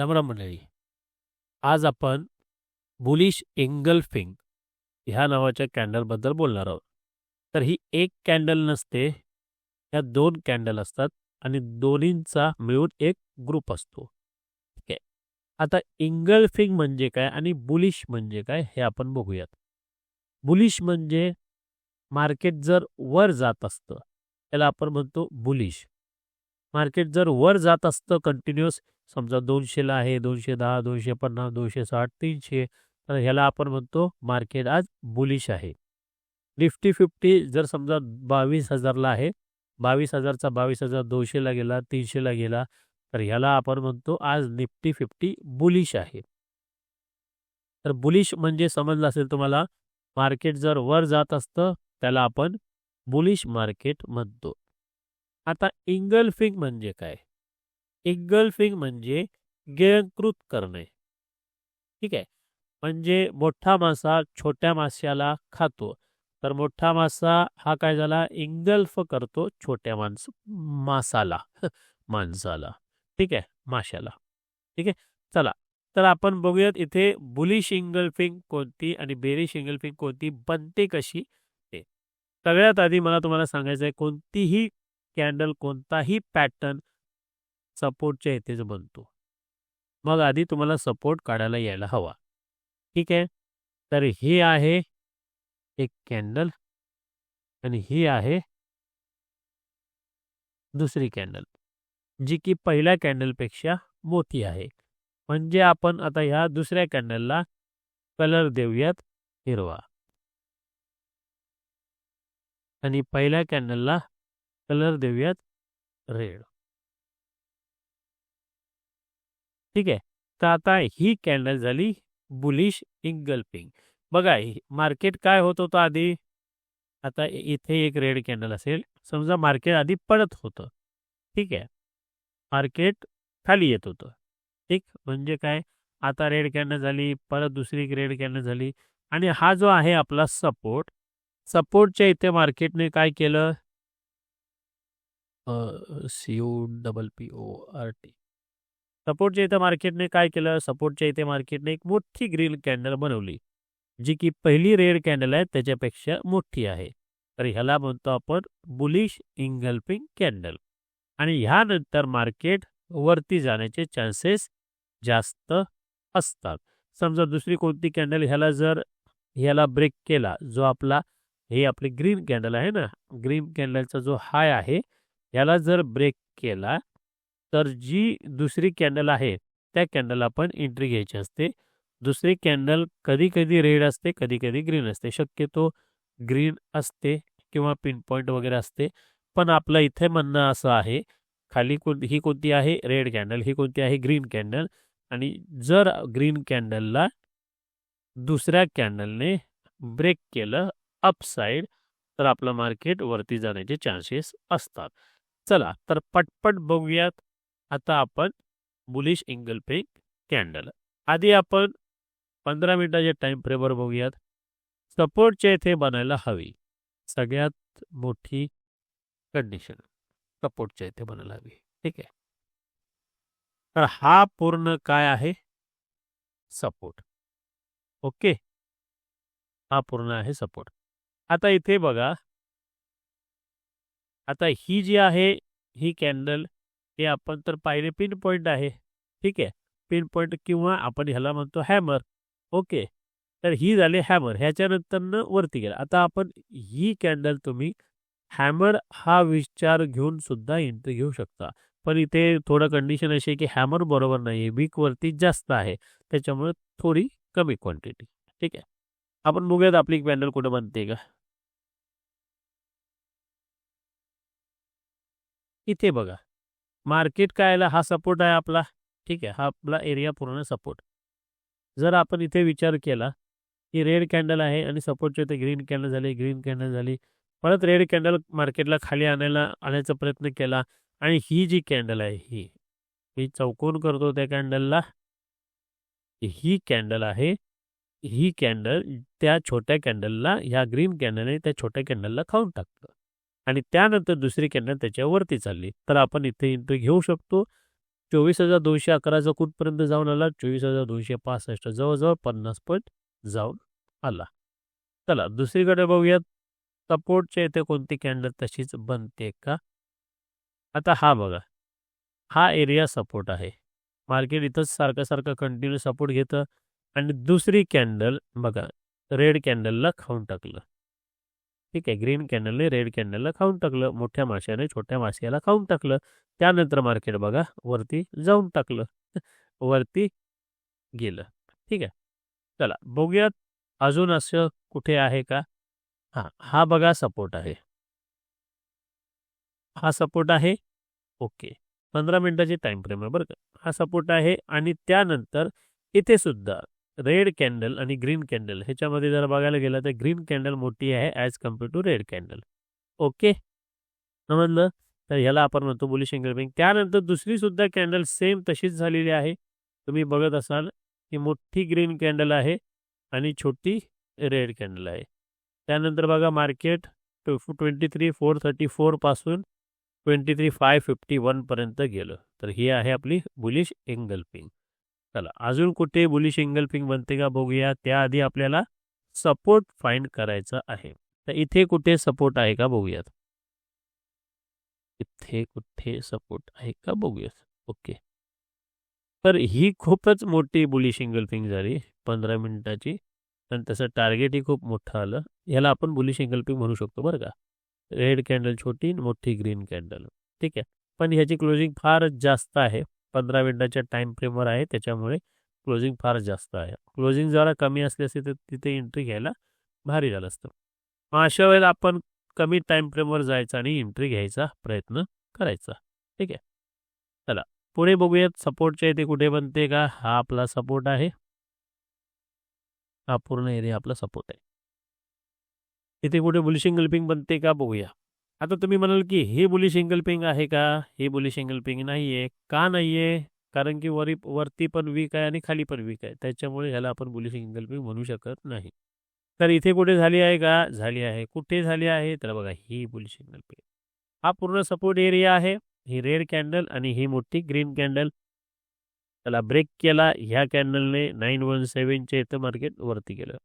राम मंडळी आज आपण बुलिश एंगल्फिंग ह्या नावाच्या कॅन्डलबद्दल बोलणार आहोत. तर ही एक कॅन्डल नसते ह्या दोन कॅन्डल असतात आणि दोन्हींचा मिळून एक ग्रुप असतो. ठीक आहे आता इंगलफिंग म्हणजे काय आणि बुलिश म्हणजे काय हे आपण बघूयात. बुलिश म्हणजे मार्केट जर वर जात असतं त्याला आपण म्हणतो बुलिश. मार्केट जर वर जात असतं कंटिन्युअस समजा दोनशेला आहे दोनशे दहा दोनशे पन्नास दोनशे साठ तीनशे. तर ह्याला आपण म्हणतो मार्केट आज बुलिश आहे. निफ्टी फिफ्टी जर समजा बावीस हजारला आहे बावीस हजारचा बावीस हजार दोनशेला गेला तीनशेला गेला तर ह्याला आपण म्हणतो आज निफ्टी फिफ्टी बुलिश आहे. तर बुलिश म्हणजे समजलं असेल तुम्हाला मार्केट जर वर जात असतं त्याला आपण बुलिश मार्केट म्हणतो. आता इंगल्फिंग म्हणजे काय? इंगल्फिंग म्हणजे गिळंकृत करणे. ठीक आहे? म्हणजे मोठा मासा छोट्या माश्याला खातो. तर मोठा मासा हा काय झाला? इंगल्फ करतो छोट्या माणस मासाला माणसाला. ठीक आहे? माशाला ठीक आहे? चला. तर आपण बघूयात इथे बुलिश इंगल्फिंग कोणती आणि बेरिश इंगल्फिंग कोणती बनते कशी? ते. सगळ्यात आधी मला तुम्हाला सांगायचं आहे कोणतीही कॅन्डल कोणताही पॅटर्न सपोर्टच्या येथेच बनतो. मग आधी तुम्हाला सपोर्ट काढायला यायला हवा. ठीक आहे? तर ही आहे एक कॅन्डल आणि ही आहे दुसरी कॅन्डल जी की पहिल्या कॅन्डलपेक्षा मोठी आहे. म्हणजे आपण आता ह्या दुसऱ्या कॅन्डलला कलर देऊयात हिरवा. आणि पहिल्या कॅन्डलला कलर देऊयात रेड. ठीक आहे. तर आता ही कॅन्डल झाली बुलिश इंगल्फिंग बघा मार्केट काय होत होतं आधी? आता इथे एक रेड कॅन्डल असेल. समजा मार्केट आधी पडत होतं. ठीक आहे. मार्केट खाली येत होतं. ठीक? म्हणजे काय? आता रेड कॅन्डल झाली परत दुसरी रेड कॅन्डल झाली. आणि हा जो आहे आपला सपोर्ट सपोर्टच्या इथे मार्केटने काय केलं? C O double P O R T. सपोर्टच्या इथं मार्केटने काय केलं? सपोर्टच्या इथे मार्केटने एक मोठी ग्रीन कॅन्डल बनवली जी की पहिली रेड कॅन्डल आहे त्याच्यापेक्षा मोठी आहे. तर ह्याला म्हणतो आपण बुलिश इंगल्पिंग कॅन्डल. आणि ह्यानंतर मार्केट वरती जाण्याचे चान्सेस जास्त असतात. समजा दुसरी कोणती कॅन्डल ह्याला जर ह्याला ब्रेक केला जो आपला हे आपली ग्रीन कॅन्डल आहे ना ग्रीन कॅन्डलचा जो हाय आहे याला जर ब्रेक केला तर जी दुसरी कॅन्डल आहे त्या कॅन्डल आपण एंट्री घ्यायची असते. दुसरी कॅन्डल कधी कधी रेड असते कधी कधी ग्रीन असते. शक्यतो ग्रीन असते किंवा पिन पॉईंट वगैरे असते. पण आपलं इथे म्हणणं असं आहे खाली कोण ही कोणती आहे? रेड कॅन्डल ही कोणती आहे? Green candle. आणि जर ग्रीन कॅन्डलला दुसऱ्या कॅन्डलने ब्रेक केलं अपसाईड तर आपलं मार्केट वरती जाण्याचे चान्सेस असतात. चला तर पटपट बघूयात आता आपण बुलिश इंगलपिंग कॅन्डल आधी आपण पंधरा मिनिटाच्या टाईम फ्रेमवर बघूयात. सपोर्टच्या इथे बनायला हवी. सगळ्यात मोठी कंडिशन सपोर्टच्या इथे बनायला हवी. ठीक आहे. तर हा पूर्ण काय आहे? सपोर्ट ओके हा पूर्ण आहे सपोर्ट आता इथे बघा. आता ही जी आहे ही कॅन्डल हे आपण तर पाहिले पिन पॉईंट आहे. ठीक आहे? पिन पॉईंट किंवा आपण ह्याला म्हणतो हॅमर ओके तर ही झाली हॅमर ह्याच्यानंतरनं वरती गेला. आता आपण ही कॅन्डल तुम्ही हॅमर हा विचार घेऊन सुद्धा एंट्री घेऊ शकता. पण इथे थोडं कंडिशन अशी आहे की हॅमर बरोबर नाही आहे वरती जास्त आहे. त्याच्यामुळे थोडी कमी क्वांटिटी ठीक आहे? आपण बघूयात आपली कॅन्डल कुठं बनते का? इथे बघा. मार्केट काय आला हा सपोर्ट आहे आपला. ठीक आहे हा आपला एरिया पूर्ण सपोर्ट. जर आपण इथे विचार केला की रेड कॅन्डल आहे आणि सपोर्टच्या इथे ग्रीन कॅन्डल झाली ग्रीन कॅन्डल झाली परत रेड कॅन्डल मार्केटला खाली आणायला आणायचा प्रयत्न केला आणि ही जी कॅन्डल आहे ही मी चौकोन करतो त्या कॅन्डलला ही कॅन्डल आहे ही कॅन्डल त्या छोट्या कॅन्डलला ह्या ग्रीन कॅन्डलने त्या छोट्या कॅन्डलला खाऊन टाकतं. आणि त्यानंतर दुसरी कॅन्डल त्याच्यावरती चालली. तर आपण इथे एंट्री घेऊ शकतो चोवीस हजार दोनशे अकराचा कुठपर्यंत जाऊन आला? चोवीस हजार दोनशे पासष्ट जवळजवळ पन्नास पॉईंट जाऊन आला. चला दुसरीकडे बघूयात. सपोर्टच्या इथे कोणती कॅन्डल तशीच बनते का? आता हा बघा. हा एरिया सपोर्ट आहे. मार्केट इथंच सारखं सारखं कंटिन्यू सपोर्ट घेतं. आणि दुसरी कॅन्डल बघा रेड कॅन्डलला खाऊन टाकलं. ठीक आहे. ग्रीन कॅन्डलने रेड कॅन्डलला खाऊन टाकलं. मोठ्या माश्याने छोट्या माश्याला खाऊन टाकलं. त्यानंतर मार्केट बघा वरती जाऊन टाकलं. वरती गेलं. ठीक आहे. चला बघूयात अजून असं कुठे आहे का? हां हा बघा सपोर्ट आहे. हा सपोर्ट आहे? ओके. पंधरा मिनिटाची टाईम फ्रेम आहे बरं का. हा सपोर्ट आहे आणि त्यानंतर इथे सुद्धा रेड कॅन्डल आणि ग्रीन कॅन्डल ह्याच्यामध्ये जर बघायला गेलं तर ग्रीन कॅन्डल मोठी आहे as compare to red candle. Okay? समजलं? तर ह्याला आपण म्हणतो बुलिश एंगलपिंग त्यानंतर दुसरीसुद्धा कॅन्डल सेम तशीच झालेली आहे. तुम्ही बघत असाल की मोठी ग्रीन कॅन्डल आहे आणि छोटी रेड कॅन्डल आहे. त्यानंतर बघा market twenty three four thirty फोरपासून twenty three five fifty वनपर्यंत गेलं. तर ही आहे आपली बुलिश एंगल पिंग चला अजून कुठे बुलिश पिंग बनते का बघूया. त्याआधी आपल्याला सपोर्ट फाइंड करायचा आहे. तर इथे कुठे सपोर्ट आहे का बघूयात. इथे कुठे सपोर्ट आहे का बघूयात. ओके. तर ही खूपच मोठी बुली सिंगल पिंग झाली पंधरा मिनिटाची. आणि तसं टार्गेटही खूप मोठं आलं. याला आपण बुली सिंगल पिंग म्हणू शकतो बरं का. रेड कॅन्डल छोटी मोठी ग्रीन कॅन्डल ठीक आहे. पण ह्याची क्लोजिंग फारच जास्त आहे. पंधरा मिनिटाच्या टाईम फ्रेमवर आहे त्याच्यामुळे क्लोजिंग फार जास्त आहे. क्लोजिंग जरा कमी असली असते तर तिथे एंट्री घ्यायला भारी झालं असतं. मग अशा वेळेला आपण कमी टाईम फ्रेमवर जायचा आणि एंट्री घ्यायचा प्रयत्न करायचा. ठीक आहे? चला पुढे बघूयात सपोर्टच्या इथे कुठे बनते का? हा आपला सपोर्ट आहे. हा पूर्ण एरिया आपला सपोर्ट आहे. इथे कुठे बुलिशिंग गल्पिंग बनते का? बघूया. आता तुम्ही म्हणाल की हे बुलिश एंगलपिंग आहे का? हे बुलिश एंगलपिंग नाही आहे का नाही आहे कारण की वरी वरती पण वीक आहे आणि खाली पण वीक आहे. त्याच्यामुळे ह्याला आपण बुलिश एंगलपिंग म्हणू शकत नाही. तर इथे कुठे झाली आहे का? झाली आहे. कुठे झाली आहे? तर बघा ही बुलिश एंगलपिंग हा पूर्ण सपोर्ट एरिया आहे. ही रेड कॅन्डल आणि ही मोठी ग्रीन कॅन्डल. त्याला ब्रेक केला. ह्या कॅन्डलने नाईन वन सेवनच्या इथं मार्केट वरती गेलं.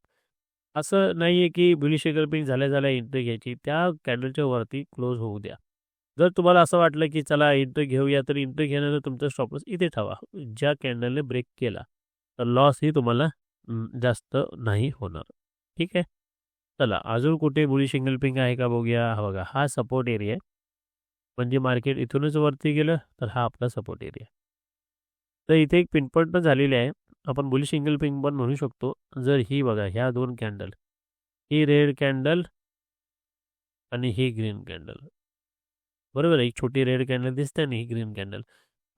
असं नाही आहे की बुलिश एंगलपिंग झाल्या झाल्या एंट्री घ्यायची. त्या कॅन्डलच्या वरती क्लोज होऊ द्या. जर तुम्हाला असं वाटलं की चला एंट्री घेऊया तर एंट्री घेण्याचं तुमचं स्टॉपलॉस इथे ठेवा. ज्या कॅन्डलने ब्रेक केला तर लॉसही तुम्हाला जास्त नाही होणार. ठीक आहे? चला अजून कुठे बुली सिंगल पिंग आहे का बघूया. हा बघा हा सपोर्ट एरिया आहे. म्हणजे मार्केट इथूनच वरती गेलं तर हा आपला सपोर्ट एरिया तर इथे एक पिनपॉईंट पण झालेली आहे. आपण बुलिश सिंगल पिंक पण म्हणू शकतो. जर ही बघा ह्या दोन कॅन्डल ही रेड कॅन्डल आणि ही ग्रीन कॅन्डल. बरोबर एक छोटी रेड कॅन्डल दिसते आणि ही ग्रीन कॅन्डल.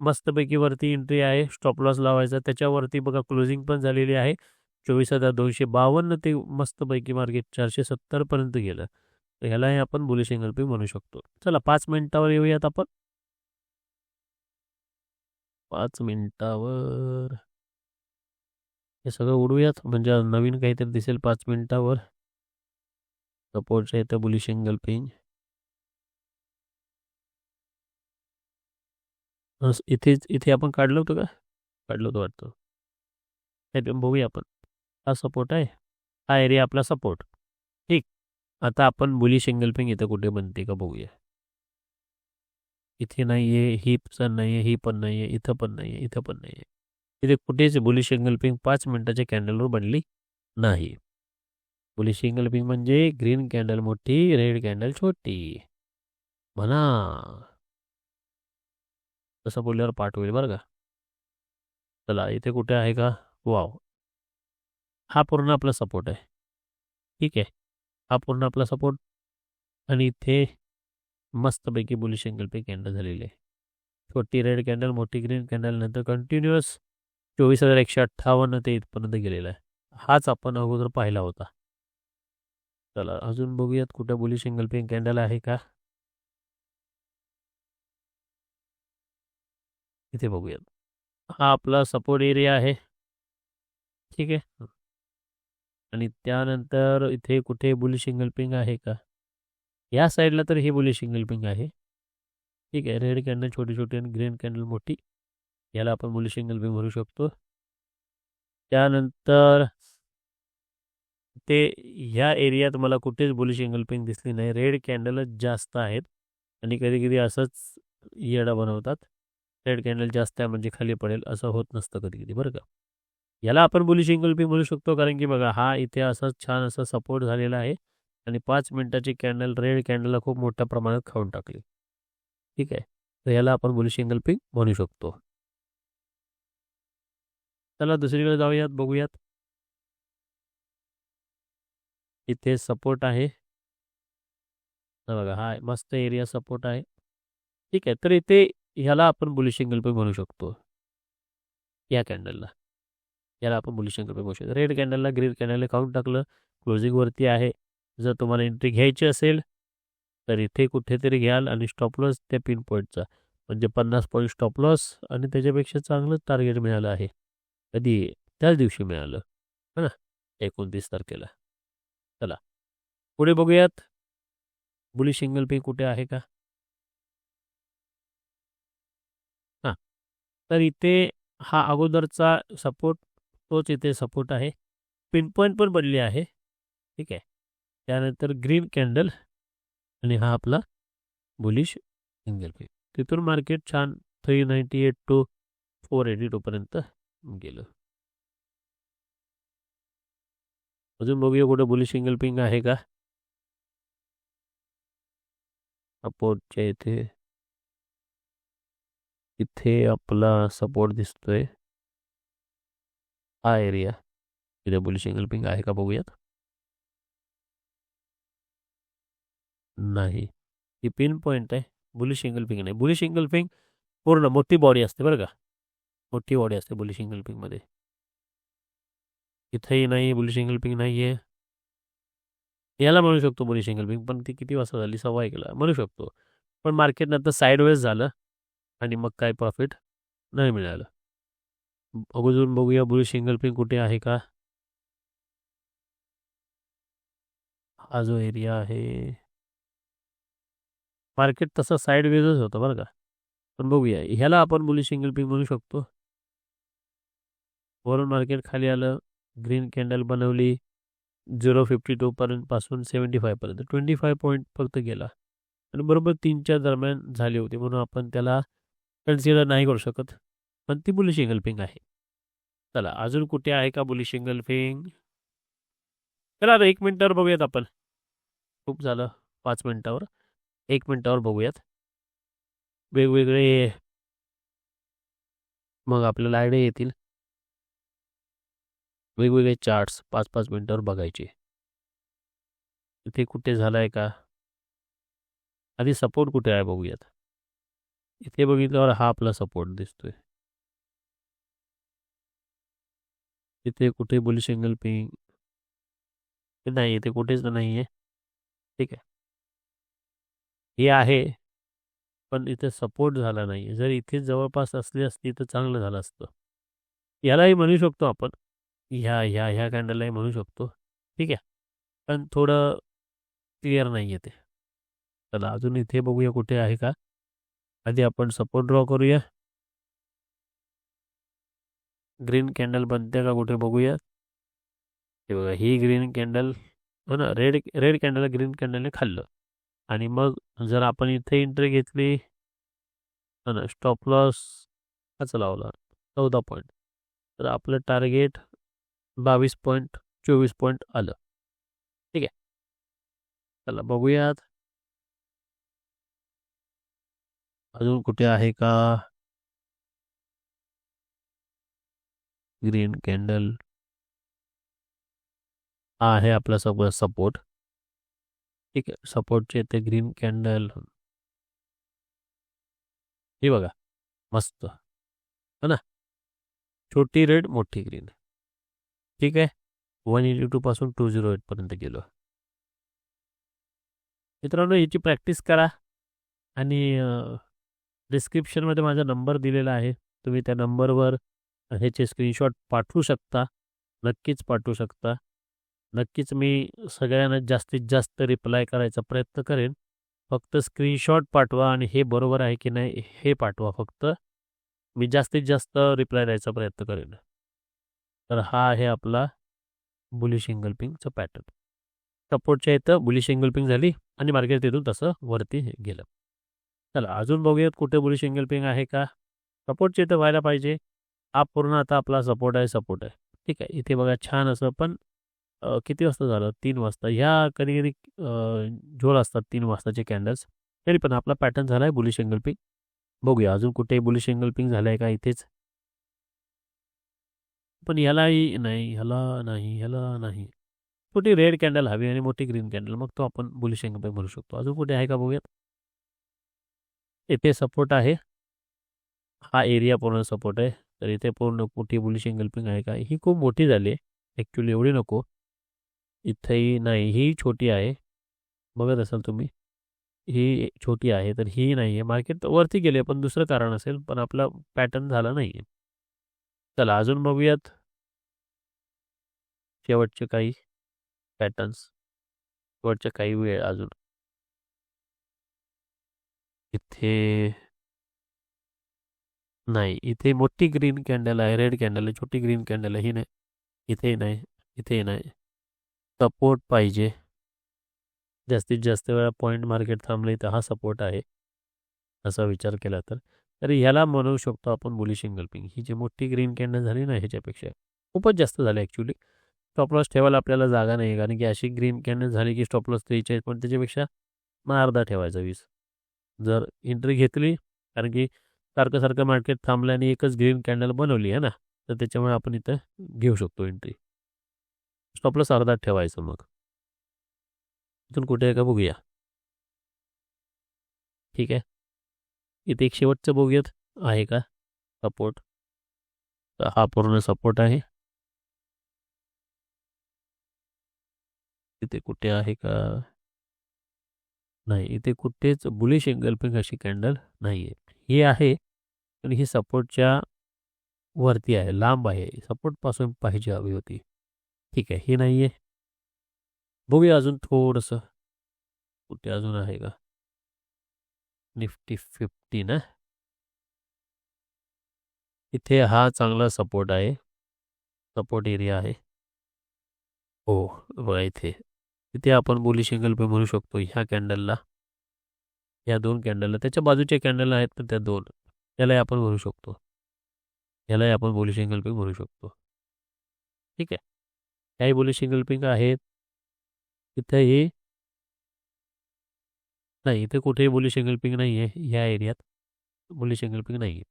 मस्तपैकी वरती एंट्री आहे स्टॉप लॉस लावायचा. त्याच्यावरती बघा क्लोजिंग पण झालेली आहे. चोवीस हजार दोनशे बावन्न ते मस्तपैकी मार्केट चारशे सत्तरपर्यंत गेलं. तर ह्यालाही आपण बुलिश सिंगल पिंक म्हणू शकतो. चला पाच मिनिटावर येऊयात आपण. पाच मिनिटावर. हे सगळं उडूयात म्हणजे नवीन काहीतरी दिसेल पाच मिनिटावर. सपोर्टच्या इथं बुलिश एंगल पेंज इथेच इथे आपण काढलं होतं का? काढलं होतं वाटतं. हे बघूया आपण. हा सपोर्ट आहे. हा एरिया आपला सपोर्ट ठीक. आता आपण बुली एंगल पेंग इथं कुठे बनते का बघूया. इथे नाही आहे ही पण नाही आहे ही पण नाही आहे इथं पण नाही आहे इथं पण नाही आहे इथे कुठेच बुलिश एंगलपिंग पाच मिनिटाच्या कॅन्डलवर बनली नाही. बुलिश एंगलपिंग म्हणजे ग्रीन कॅन्डल मोठी रेड कॅन्डल छोटी. म्हणा. तसं बोलल्यावर पाठ होईल बरं का. चला इथे कुठे आहे का? वाव. हा पूर्ण आपला सपोर्ट आहे. ठीक आहे. हा पूर्ण आपला सपोर्ट आणि इथे मस्तपैकी बुलिश एंगलपे कॅन्डल झालेली आहे. छोटी रेड कॅन्डल मोठी ग्रीन कॅन्डल नंतर कंटिन्युअस चोवीस हजार एकशे अठ्ठावन्न ते इथपर्यंत गेलेला आहे. हाच आपण अगोदर पाहिला होता. चला अजून बघूयात कुठं बुलिश सिंगल पेन कॅन्डल आहे का? इथे बघूयात. हा आपला सपोर्ट एरिया आहे. ठीक आहे. आणि त्यानंतर इथे कुठे बुलिश सिंगल पिंग आहे का? या साईडला तर हे बुलिश सिंगल पिंग आहे. ठीक आहे रेड कॅन्डल छोटी छोटी आणि ग्रीन कॅन्डल मोठी. याला आपण बुलिश सिंगल बी म्हणू शकतो. त्यानंतर ते ह्या एरियात मला कुठेच बुलिश एंगल पिंग दिसली नाही. रेड कॅन्डलच जास्त आहेत आणि कधी कधी असंच येडा बनवतात. रेड कॅन्डल जास्त आहे म्हणजे खाली पडेल असं होत नसतं कधी कधी बरं का? याला आपण बुलिश एंगल पिंग म्हणू शकतो कारण की बघा हा इथे असा छान असा सपोर्ट झालेला आहे आणि पाच मिनटाची कॅन्डल रेड कॅन्डलला खूप मोठ्या प्रमाणात खाऊन टाकली. ठीक आहे? तर याला आपण बुलिश एंगल पिंग म्हणू शकतो. चला दुसरीकडे जाऊयात बघूयात. इथे सपोर्ट आहे. बघा हा मस्त एरिया सपोर्ट आहे. ठीक आहे तर इथे ह्याला आपण बुलिश एंगल पे म्हणू शकतो. या कॅन्डलला याला आपण बुलिश एंगल पे म्हणू शकतो. रेड कॅन्डलला ग्रीन कॅन्डलला काउंट टाकलं. क्लोजिंगवरती आहे. जर तुम्हाला एंट्री घ्यायची असेल तर इथे कुठेतरी घ्याल आणि स्टॉप लॉस त्या पिन पॉईंटचा म्हणजे पन्नास पॉईंट स्टॉप लॉस आणि त्याच्यापेक्षा चांगलं टार्गेट मिळालं आहे. कधी त्याच दिवशी मिळालं. है ना? एकोणतीस तारखेला. चला. पुढे बघूयात. बुलिश सिंगल पे कुठे आहे का? हां. तर इथे हा अगोदरचा सपोर्ट तोच इथे सपोर्ट आहे. पिन पॉईंट पण बनली आहे. ठीक आहे. त्यानंतर ग्रीन कॅन्डल आणि हा आपला बुलिश सिंगल पे. तिथून मार्केट छान three ninety eight two four eighty टूपर्यंत अजून बघूया कुठं बुलिश सिंगल पिंग आहे का? सपोर्टच्या इथे. इथे आपला सपोर्ट दिसतोय. हा एरिया इथे बुलिश सिंगल पिंग आहे का बघूयात? नाही. ही पिन पॉईंट आहे. बुलिश सिंगल पिंग नाही. बुलिश सिंगल पिंग पूर्ण मोठी बॉडी असते बरं का? मोठी बॉडी असते बुली सिंगल पिंगमध्ये इथंही नाही बुलिश सिंगल पिंग नाही आहे याला म्हणू शकतो बुलिश सिंगल पिंग पण ती किती वाजता झाली? सव्वा एकला म्हणू शकतो. पण मार्केट नंतर साईडवेज झालं आणि मग काय प्रॉफिट नाही मिळालं. अगोदरून बघूया बुलिश सिंगल पिंग कुठे आहे का? हा जो एरिया आहे. मार्केट तसं साईडवेजच होतं बरं का. पण बघूया. ह्याला आपण बुलिश सिंगल पिंग म्हणू शकतो. वरून मार्केट खाली आलं ग्रीन कॅन्डल बनवली झिरो फिफ्टी टूपर्यंत पासून सेवन्टी फायपर्यंत ट्वेंटी फाय पॉईंट फक्त गेला. आणि बरोबर तीनच्या दरम्यान झाली होती म्हणून आपण त्याला कन्सिडर नाही करू शकत. पण ती बुलिश पिंग आहे. चला अजून कुठे आहे का बुलिश पिंग चला आता एक मिनटावर बघूयात आपण. खूप झालं पाच मिनटावर. एक मिनटावर बघूयात. वेगवेगळे मग आपल्याला आयडिया येतील. वेगवेगळे चार्ट्स पाच पाच मिनटावर बघायचे. इथे कुठे झालं आहे का? आधी सपोर्ट कुठे आहे बघूयात. इथे बघितल्यावर हा आपला सपोर्ट दिसतोय. इथे कुठे बोली सिंगल पिंग? नाही इथे कुठेच नाही आहे ठीक आहे. हे आहे पण इथे सपोर्ट झाला नाही जर इथे जवळपास असली असती तर चांगलं झालं असतं. यालाही म्हणू शकतो आपण. ह्या ह्या ह्या कॅन्डललाही म्हणू शकतो. ठीक आहे. पण थोडं क्लिअर नाही आहे ते. चला अजून इथे बघूया कुठे आहे का? आधी आपण सपोर्ट ड्रॉ करूया. ग्रीन कॅन्डल बनते का कुठे बघूया? हे बघा ही ग्रीन कॅन्डल हो ना रेड रेड कॅन्डल ग्रीन कॅन्डलने खाल्लं. आणि मग जर आपण इथे एंट्री घेतली हो ना स्टॉप लॉस हाच लावला. चौदा पॉईंट तर आपलं टार्गेट बावीस पॉईंट चोवीस पॉईंट आलं. ठीक आहे. चला, बघूयात. अजून कुठे आहे का? ग्रीन कॅन्डल हा आहे आपला सगळं सपोर्ट ठीक आहे सपोर्टचे ते ग्रीन कॅन्डल हे बघा, मस्त. हो ना? छोटी रेड, मोठी ग्रीन ठीक आहे. वन एटी टूपासून टू झिरो एटपर्यंत गेलो. मित्रांनो याची प्रॅक्टिस करा आणि डिस्क्रिप्शनमध्ये माझा नंबर दिलेला आहे. तुम्ही त्या नंबरवर ह्याचे स्क्रीनशॉट पाठवू शकता. नक्कीच पाठवू शकता. नक्कीच मी सगळ्यांना जास्तीत जास्त रिप्लाय करायचा प्रयत्न करेन. फक्त स्क्रीनशॉट पाठवा आणि हे बरोबर आहे की नाही हे पाठवा फक्त. मी जास्तीत जास्त रिप्लाय द्यायचा प्रयत्न करेन. तर हा आहे आपला बुलिश एंगल्पिंगचं पॅटर्न सपोर्टच्या इथं बुलिश एंगल्पिंग झाली आणि मार्केट तिथून तसं वरती गेलं. चला अजून बघूयात कुठे बुलिश एंगल्पिंग आहे का? सपोर्टच्या इथं व्हायला पाहिजे. हा पूर्ण आता आपला सपोर्ट आहे सपोर्ट आहे. ठीक आहे इथे बघा छान असं पण किती वाजता झालं? तीन वाजता. ह्या कधी कधी झोल असतात तीन वाजताचे कॅन्डल्स तरी पण आपला पॅटर्न झाला आहे बुलिश एंगल्पिंग बघूया अजून कुठे बुलिश एंगल्पिंग झालं आहे का इथेच. पण ह्यालाही नाही ह्याला नाही ह्याला नाही. छोटी रेड कॅन्डल हवी आणि मोठी ग्रीन कॅन्डल मग तो आपण बुलिश एंगल्पिंग भरू शकतो. अजून कुठे आहे का बघूयात? इथे सपोर्ट आहे. हा एरिया पूर्ण सपोर्ट आहे. तर इथे पूर्ण मोठी बुलिश एंगल्पिंग आहे का? ही खूप मोठी झाली आहे. ॲक्च्युली एवढी नको. इथेही नाही. ही छोटी आहे. बघत असाल तुम्ही. ही छोटी आहे तर ही नाही आहे. मार्केट वरती गेले पण दुसरं कारण असेल. पण आपला पॅटर्न झाला नाही आहे चला अजून बघूयात. शेवटचे काही पॅटर्न्स शेवटच्या काही वेळ अजून. इथे नाही इथे मोठी ग्रीन कॅन्डल आहे रेड कॅन्डल आहे छोटी ग्रीन कॅन्डल आहे ही नाही इथे नाही इथे नाही. सपोर्ट पाहिजे. जास्तीत जास्त वेळा पॉईंट मार्केट थांबले तर हा सपोर्ट आहे असा विचार केला तर. तर ह्याला म्हणू शकतो आपण बुलिश पिंग ही जी मोठी ग्रीन कॅन्डल झाली ना ह्याच्यापेक्षा खूपच जास्त झाली ॲक्च्युली स्टॉपलॉस ठेवायला आपल्याला जागा नाही कारण की अशी ग्रीन कॅन्डल झाली की स्टॉपलॉस त्रेचाळीस पण त्याच्यापेक्षा मग अर्धा ठेवायचा वीस. जर एंट्री घेतली कारण की सारखं सारखं मार्केट थांबलं आणि एकच ग्रीन कॅन्डल बनवली आहे ना तर त्याच्यामुळे आपण इथं घेऊ शकतो एंट्री स्टॉपलॉस अर्धा ठेवायचं मग. इथून कुठे आहे का बघूया. ठीक आहे. इथे एक शेवटचं बघूयात आहे का? सपोर्ट तर हा पूर्ण सपोर्ट आहे. इथे कुठे आहे का? नाही इथे कुठेच बुलिश एंगल्पिंग अशी कॅन्डल नाही आहे ही आहे पण ही सपोर्टच्या वरती आहे लांब आहे. सपोर्टपासून पाहिजे हवी होती. ठीक आहे ही नाही आहे बघूया अजून थोडंसं. कुठे अजून आहे का? निफ्टी फिफ्टी ना? इथे हा चांगला सपोर्ट आहे. सपोर्ट एरिया आहे. हो बघा इथे. तिथे आपण बोली सिंगल पे म्हणू शकतो ह्या कॅन्डलला. ह्या दोन कॅन्डलला. त्याच्या बाजूच्या कॅन्डल आहेत पण त्या दोन. त्यालाही आपण म्हणू शकतो. यालाही आपण बोली सिंगल म्हणू शकतो. ठीक आहे. ह्याही बोली सिंगल पिंग आहेत. तिथेही नाही इथे कुठेही बोली सिंगल पिंग नाही आहे ह्या एरियात. बोली सिंगल पिंग नाही आहे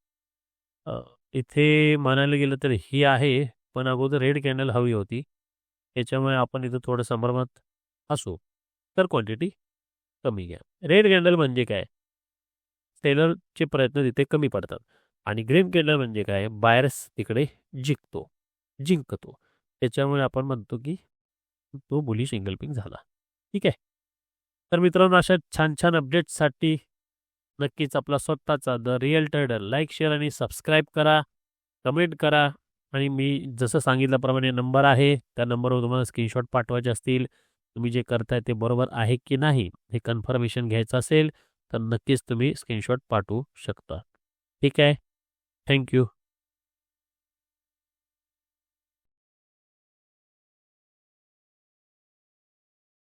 इथे म्हणायला गेलं तर ही आहे पण अगोदर रेड कॅन्डल हवी होती. त्याच्यामुळे आपण इथं थोडं संभ्रमात असो तर क्वांटिटी कमी घ्या. रेड कॅन्डल म्हणजे काय? सेलरचे प्रयत्न तिथे कमी पडतात. आणि ग्रीन कॅन्डल म्हणजे काय? बायर्स तिकडे जिंकतो. जिंकतो. त्याच्यामुळे आपण म्हणतो की तो बुली सिंगल पिंग झाला. ठीक आहे? तर मित्रांनो अशा छान छान अपडेट्ससाठी नक्कीच आपला स्वतःचा the real trader like share आणि सबस्क्राईब करा. कमेंट करा. आणि मी जसं सांगितल्याप्रमाणे नंबर आहे त्या नंबरवर तुम्हाला स्क्रीनशॉट पाठवायचे असतील. तुम्ही जे करताय ते बरोबर आहे की नाही हे कन्फर्मेशन घ्यायचं असेल तर नक्कीच तुम्ही स्क्रीनशॉट पाठवू शकता. ठीक आहे? थँक्यू.